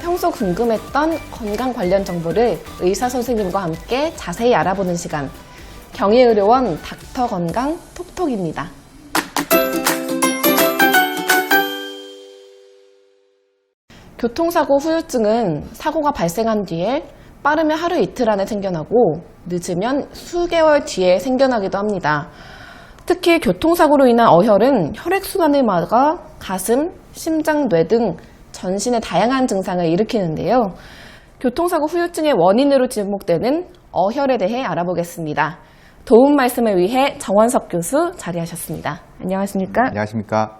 평소 궁금했던 건강 관련 정보를 의사 선생님과 함께 자세히 알아보는 시간. 경희의료원 닥터 건강 톡톡입니다. 교통사고 후유증은 사고가 발생한 뒤에 빠르면 하루 이틀 안에 생겨나고 늦으면 수개월 뒤에 생겨나기도 합니다. 특히 교통사고로 인한 어혈은 혈액순환을 막아 가슴, 심장, 뇌 등 전신의 다양한 증상을 일으키는데요. 교통사고 후유증의 원인으로 지목되는 어혈에 대해 알아보겠습니다. 도움 말씀을 위해 정원석 교수 자리하셨습니다. 안녕하십니까? 안녕하십니까.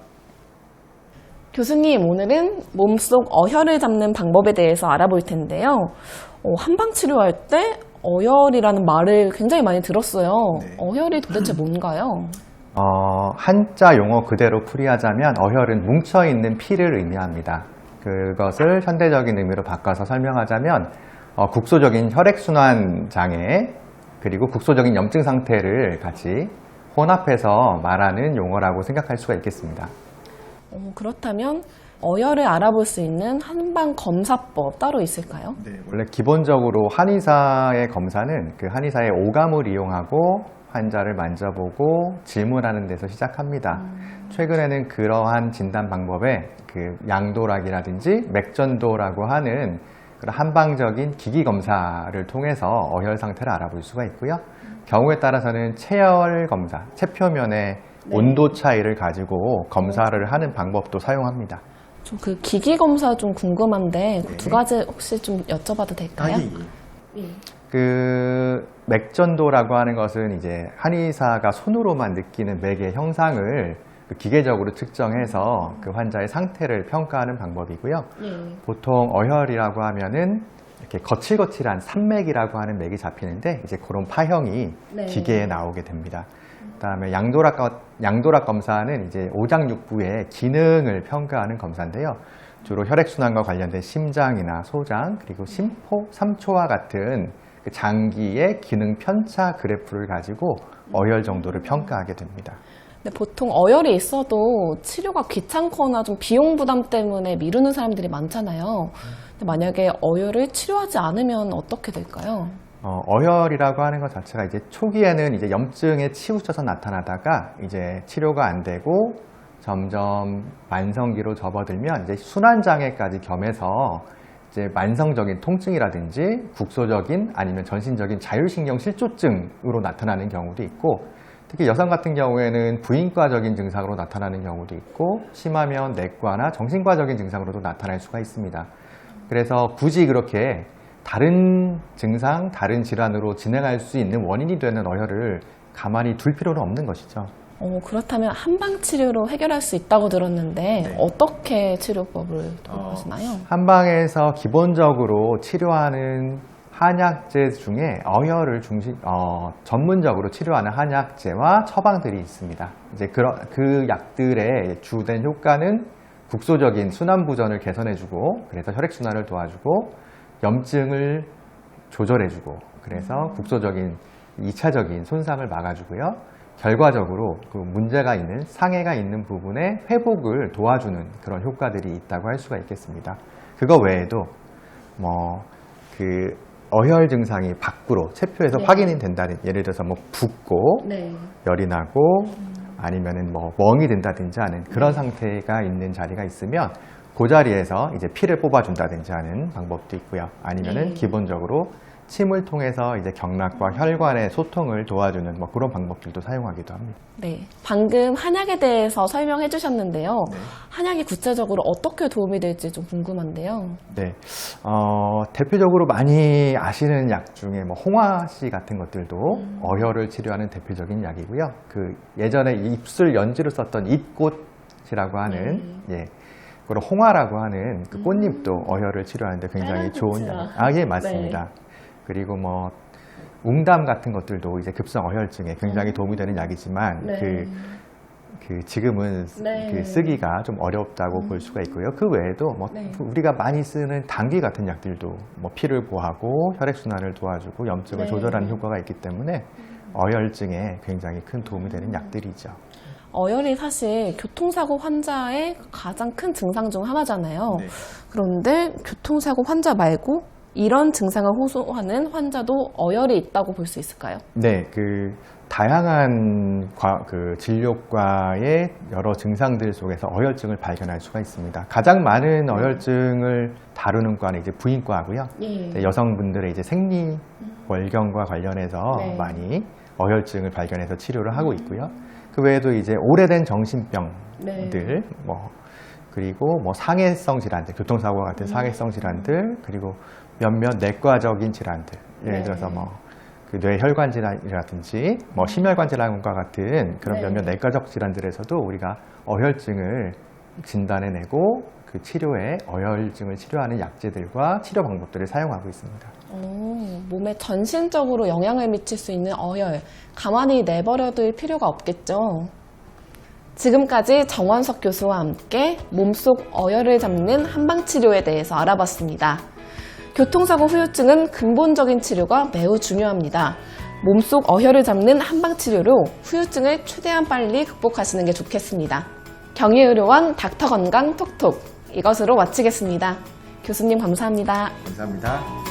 교수님, 오늘은 몸속 어혈을 잡는 방법에 대해서 알아볼 텐데요. 어, 한방 치료할 때 어혈이라는 말을 굉장히 많이 들었어요. 네. 어혈이 도대체 뭔가요? 어, 한자 용어 그대로 풀이하자면 어혈은 뭉쳐있는 피를 의미합니다. 그것을 현대적인 의미로 바꿔서 설명하자면 어, 국소적인 혈액순환 장애 그리고 국소적인 염증 상태를 같이 혼합해서 말하는 용어라고 생각할 수가 있겠습니다. 어, 그렇다면 어혈을 알아볼 수 있는 한방 검사법 따로 있을까요? 원래 기본적으로 한의사의 검사는 그 한의사의 오감을 이용하고 환자를 만져보고 질문하는 데서 시작합니다. 최근에는 그러한 진단 방법에 그 양도락이라든지 맥전도라고 하는 그런 한방적인 기기 검사를 통해서 어혈 상태를 알아볼 수가 있고요. 경우에 따라서는 체열 검사, 체표면의 네. 온도 차이를 가지고 검사를 하는 방법도 사용합니다. 좀그 기기 검사 좀 궁금한데 그 네. 두 가지 혹시 좀 여쭤봐도 될까요? 예. 그 맥전도라고 하는 것은 이제 한의사가 손으로만 느끼는 맥의 형상을 그 기계적으로 측정해서 그 환자의 상태를 평가하는 방법이고요. 예. 보통 어혈이라고 하면은 이렇게 거칠거칠한 산맥이라고 하는 맥이 잡히는데 이제 그런 파형이 네. 기계에 나오게 됩니다. 그다음에 양도락 거- 양도락 검사는 이제 오장육부의 기능을 평가하는 검사인데요. 주로 혈액순환과 관련된 심장이나 소장 그리고 심포, 삼초와 같은 그 장기의 기능 편차 그래프를 가지고 어혈 정도를 평가하게 됩니다. 근데 보통 어혈이 있어도 치료가 귀찮거나 좀 비용 부담 때문에 미루는 사람들이 많잖아요. 근데 만약에 어혈을 치료하지 않으면 어떻게 될까요? 어, 어혈이라고 하는 것 자체가 이제 초기에는 이제 염증에 치우쳐서 나타나다가 이제 치료가 안 되고 점점 만성기로 접어들면 이제 순환장애까지 겸해서 이제 만성적인 통증이라든지 국소적인 아니면 전신적인 자율신경 실조증으로 나타나는 경우도 있고 특히 여성 같은 경우에는 부인과적인 증상으로 나타나는 경우도 있고 심하면 내과나 정신과적인 증상으로도 나타날 수가 있습니다. 그래서 굳이 그렇게 다른 증상, 다른 질환으로 진행할 수 있는 원인이 되는 어혈을 가만히 둘 필요는 없는 것이죠. 어, 그렇다면 한방 치료로 해결할 수 있다고 들었는데 네. 어떻게 치료법을 도입하시나요? 한방에서 기본적으로 치료하는 한약재 중에 어혈을 중심, 어, 전문적으로 치료하는 한약재와 처방들이 있습니다. 이제 그, 그 약들의 주된 효과는 국소적인 순환 부전을 개선해주고, 그래서 혈액 순환을 도와주고, 염증을 조절해주고, 그래서 국소적인 2차적인 손상을 막아주고요. 결과적으로 그 문제가 있는 상해가 있는 부분의 회복을 도와주는 그런 효과들이 있다고 할 수가 있겠습니다. 그거 외에도 뭐 그 어혈 증상이 밖으로 체표에서 네. 확인이 된다는 예를 들어서 뭐 붓고 네. 열이 나고 아니면은 뭐 멍이 든다든지 하는 그런 상태가 있는 자리가 있으면 그 자리에서 이제 피를 뽑아준다든지 하는 방법도 있고요. 아니면은 네. 기본적으로 침을 통해서 이제 경락과 혈관의 소통을 도와주는 뭐 그런 방법들도 사용하기도 합니다. 네. 방금 한약에 대해서 설명해 주셨는데요. 한약이 구체적으로 어떻게 도움이 될지 좀 궁금한데요. 네. 어, 대표적으로 많이 아시는 약 중에 뭐 홍화씨 같은 것들도 어혈을 치료하는 대표적인 약이고요. 그 예전에 입술 연지로 썼던 잎꽃이라고 하는 예. 그리고 홍화라고 하는 그 꽃잎도 어혈을 치료하는데 굉장히 빨간 좋은 꽃이라. 약. 아, 예, 맞습니다. 그리고 뭐 웅담 같은 것들도 이제 급성 어혈증에 굉장히 도움이 되는 약이지만 네. 그 그 지금은 네. 그 쓰기가 좀 어렵다고 볼 수가 있고요. 그 외에도 뭐 네. 우리가 많이 쓰는 당귀 같은 약들도 뭐 피를 보하고 혈액 순환을 도와주고 염증을 네. 조절하는 효과가 있기 때문에 어혈증에 굉장히 큰 도움이 되는 약들이죠. 어혈이 사실 교통사고 환자의 가장 큰 증상 중 하나잖아요. 네. 그런데 교통사고 환자 말고 이런 증상을 호소하는 환자도 어혈이 있다고 볼 수 있을까요? 네, 그 다양한 과- 그 진료과의 여러 증상들 속에서 어혈증을 발견할 수가 있습니다. 가장 많은 어혈증을 다루는 과는 이제 부인과고요. 예. 네, 여성분들의 이제 생리 월경과 관련해서 네. 많이 어혈증을 발견해서 치료를 하고 있고요. 그 외에도 이제 오래된 정신병들, 네. 뭐 그리고 뭐 상해성 질환들, 교통사고와 같은 상해성 질환들, 그리고 몇몇 내과적인 질환들, 예를 네. 들어서 뭐 그 뇌혈관 질환이라든지 뭐 심혈관 질환과 같은 그런 네. 몇몇 내과적 질환들에서도 우리가 어혈증을 진단해내고 그 치료에 어혈증을 치료하는 약제들과 치료 방법들을 사용하고 있습니다. 오, 몸에 전신적으로 영향을 미칠 수 있는 어혈, 가만히 내버려둘 필요가 없겠죠. 지금까지 정원석 교수와 함께 몸속 어혈을 잡는 한방치료에 대해서 알아봤습니다. 교통사고 후유증은 근본적인 치료가 매우 중요합니다. 몸속 어혈을 잡는 한방치료로 후유증을 최대한 빨리 극복하시는 게 좋겠습니다. 경희의료원 닥터건강 톡톡 이것으로 마치겠습니다. 교수님 감사합니다. 감사합니다.